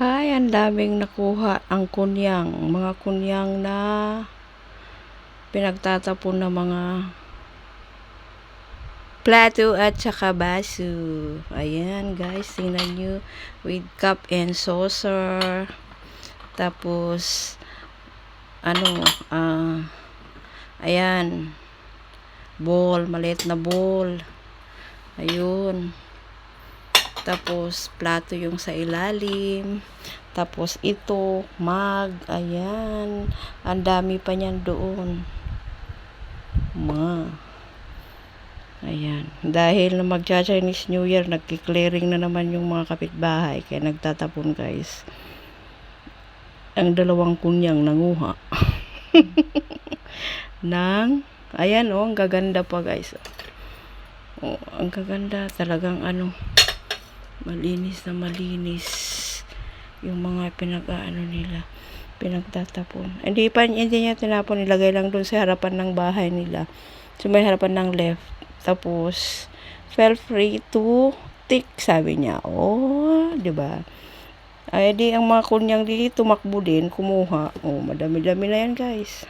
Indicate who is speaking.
Speaker 1: Ay, ang daming nakuha ang kunyang. Mga kunyang na pinagtatapon ng mga plato at saka baso. Ayan, guys. Tingnan nyo. With cup and saucer. Tapos, ano, ah, ayan. Bowl. Maliit na bowl. Ayun. Tapos, plato yung sa ilalim. Tapos, ito, mug. Ayan. Ang dami pa niyan doon. Ma. Ayan. Dahil na magcha-Chinese New Year, nagki-clearing na naman yung mga kapitbahay. Kaya nagtatapon, guys. Ang dalawang kunyang nanguha. Nang, ayan, oh, ang gaganda pa, guys. Oh, ang gaganda. Talagang, ano, malinis na malinis yung mga pinag-ano nila pinagtatapon. Hindi pa hindi niya tinapon nilagay lang dun sa harapan ng bahay nila. Sa may harapan ng left. Tapos feel free to tick sabi niya. Oh di ba? Ay di ang mga kunyang dito tumakbo din kumuha. Oh madami-dami na yan guys